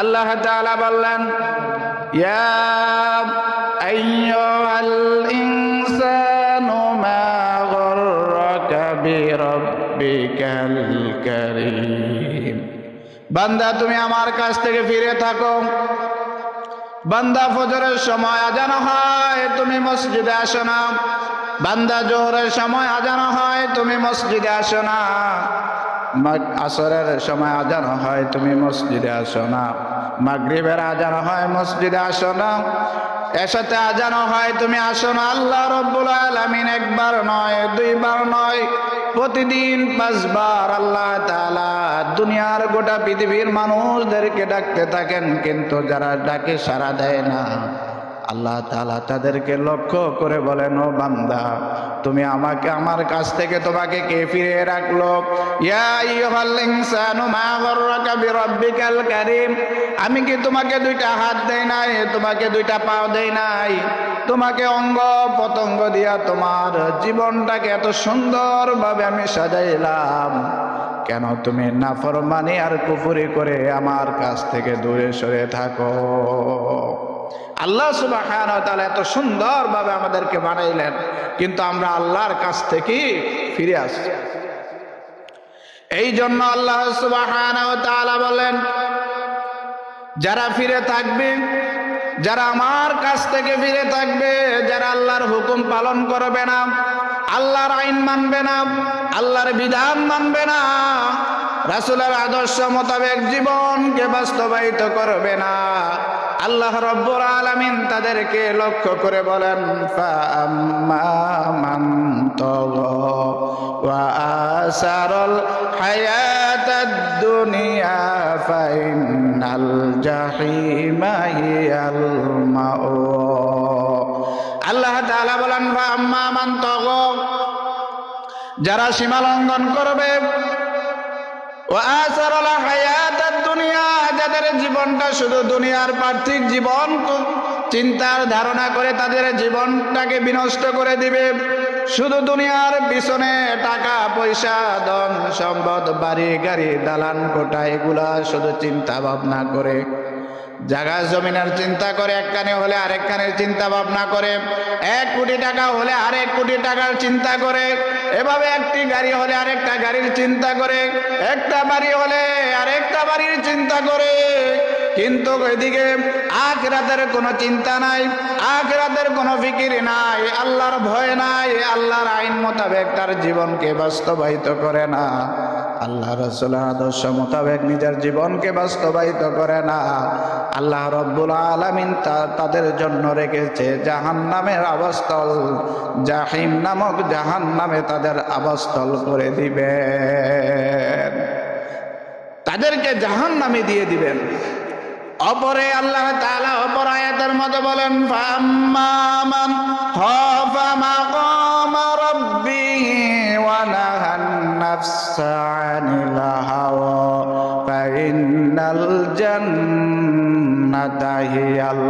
আল্লাহ তাআলা বললেন, ইয়া বান্দা, তুমি আমার কাছ থেকে ফিরে থাকো। বান্দা, ফজরের সময় আজান হয়, তুমি মসজিদে আসো না। বান্দা, জোহরের সময় আজান হয়, তুমি মসজিদে আসো না। আসরের সময় আজান হয়, তুমি মসজিদে আসো না। মাগরিবের আজান হয়, মসজিদে আসো না। এসাতে আজান হয়, তুমি আসো না। আল্লাহ রব্বুল আলামিন একবার নয়, দুইবার নয়, প্রতিদিন পাঁচবার আল্লাহ তাআলা দুনিয়ার গোটা পৃথিবীর মানুষদেরকে ডাকতে থাকেন, কিন্তু যারা ডাকে সাড়া দেয় না। আল্লাহ তালা তাদেরকে লক্ষ্য করে বলেন, ও বান্দা, তুমি আমাকে, আমার কাছ থেকে তোমাকে কে ফিরে রাখল? আমি কি তোমাকে দুইটা হাত দেই নাই? তোমাকে দুইটা পাও দেই নাই? তোমাকে অঙ্গ পতঙ্গ দিয়া তোমার জীবনটাকে এত সুন্দরভাবে আমি সাজাইলাম। কেন তুমি নাফরমানি আর কুফুরি করে আমার কাছ থেকে দূরে সরে থাকো? আল্লাহ সুবাহ এত সুন্দরভাবে আমাদেরকে বানাইলেন, কিন্তু আমরা আল্লাহর কাছ থেকে ফিরে আসছি। এই জন্য আল্লাহ সুবাহ বলেন, যারা ফিরে থাকবে, যারা আমার কাছ থেকে ফিরে থাকবে, যারা আল্লাহর হুকুম পালন করবে না, আল্লাহর আইন মানবে না, আল্লাহর বিধান মানবে না, রাসুলের আদর্শ মোতাবেক জীবনকে বাস্তবায়িত করবে না। আল্লাহ রব্বুর আলামিন তাদেরকে লক্ষ্য করে বলেন আসারল দুনিয়া আল্লাহ বলেন যারা সীমা লঙ্ঘন করবে, ওয়া আসারল হায়াত যাদের জীবনটা শুধু দুনিয়ার পার্থিব জীবন চিন্তার ধারণা করে তাদের জীবনটাকে বিনষ্ট করে দিবে। শুধু দুনিয়ার পিছনে টাকা, পয়সা, ধন, সম্পদ, বাড়ি, গাড়ি, দালান, কোটা, এগুলা শুধু চিন্তা ভাবনা করে। জায়গা, জমিনের চিন্তা করে এক কানে হলে আরেক কানের চিন্তা ভাবনা করে। এক কোটি টাকা হলে আরেক কোটি টাকার চিন্তা করে। এভাবে একটি গাড়ি হলে আরেকটা গাড়ির চিন্তা করে, একটা বাড়ি হলে আরেকটা বাড়ির চিন্তা করে। কিন্তু এদিকে আখ রাতের কোনো চিন্তা নাই, আখরাতের কোনো ফিকির নাই, আল্লাহর ভয় নাই, আল্লাহর আইন মোতাবেক তার জীবনকে বাস্তবায়িত করে না। আল্লাহ রসুলের আদর্শ মোতাবেক নিজের জীবনকে বাস্তবায়িত করে না। আল্লাহ রব্বুল আলমিন তাদের জন্য রেখেছে জাহান নামের আবাসস্থল। জাহিম নামক জাহান নামে তাদের আবাসস্থল করে দিবেন। তাদেরকে জাহান নামে দিয়ে দিবেন। অপরে আল্লাহ তাআলা অপর আয়াতের মধ্যে বলেন ফাম্মামান নাহান নাফসা হিয়াল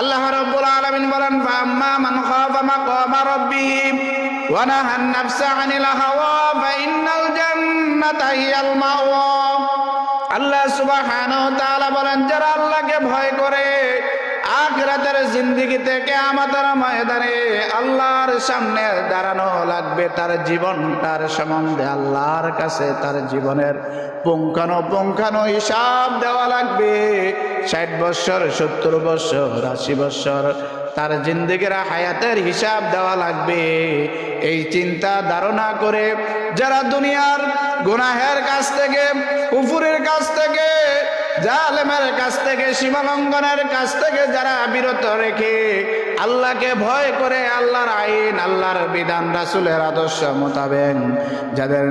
আল্লাহ রব্বুল আলামিন বলেন ফাম্মা মান খাফা মাকামা রাব্বিহি ওয়া নাহান নাফসা আনিল হাওয়া, ফাইন্নাল জান্নাতা হিয়াল মাওয়া আল্লাহ সুবহানাহু ওয়া তাআলা বলেন, যারা আল্লাহকে ভয় করে আখিরাতের জিন্দেগিতে কিয়ামতের ময়দানে আল্লাহর সামনে দাঁড়ানো লাগবে। তার জীবনটার সম্বন্ধে আল্লাহর কাছে তার জীবনের পুঙ্খানো পুঙ্খানো হিসাব দেওয়া লাগবে। ষাট বৎসর সত্তর বৎসর আশি বৎসর তার জিন্দিগির হায়াতের হিসাব দেওয়া লাগবে। এই চিন্তা ধারণা করে যারা দুনিয়ার গুনাহের কাছ থেকে, কুফুরের কাছ থেকে জালেমের কাছ থেকে সীমালঙ্ঘনের কাছ থেকে যারা বিরত রেখে আল্লাহকে ভয় করে আল্লাহর আইন, আল্লাহর বিধান, রাসুলের আদর্শ মোতাবেক যাদের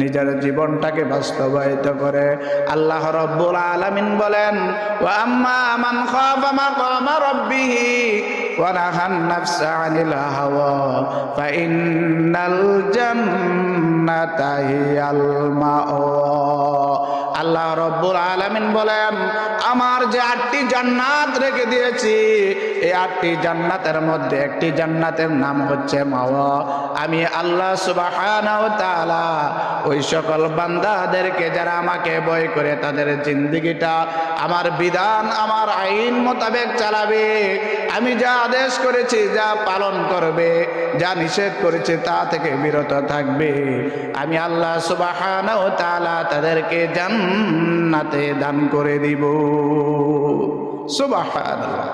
নিজের জীবনটাকে বাস্তবায়িত করে, আল্লাহ রব্বুল আলামিন বলেন ও আম্মা মান খাফা মাকামা আল্লাহ রব্বুল আলমিন বলেন, আমার যে আটটি জান্নাত রেখে দিয়েছি, এই আটটি জান্নাতের মধ্যে একটি জান্নাতের নাম হচ্ছে মাওয়া। আমি আল্লাহ ওয়া ওই সকল বান্দাদেরকে যারা আমাকে ভয় করে তাদের জিন্দিগিটা, আমার বিধান, আমার আইন মোতাবেক চালাবে। আমি যা আদেশ করেছি, যা পালন করবে, যা নিষেধ করেছে, তা থেকে বিরত থাকবে। আমি আল্লাহ তাআলা তাদেরকে জান্নাতে দান করে দিব। সুবহানাল্লাহ।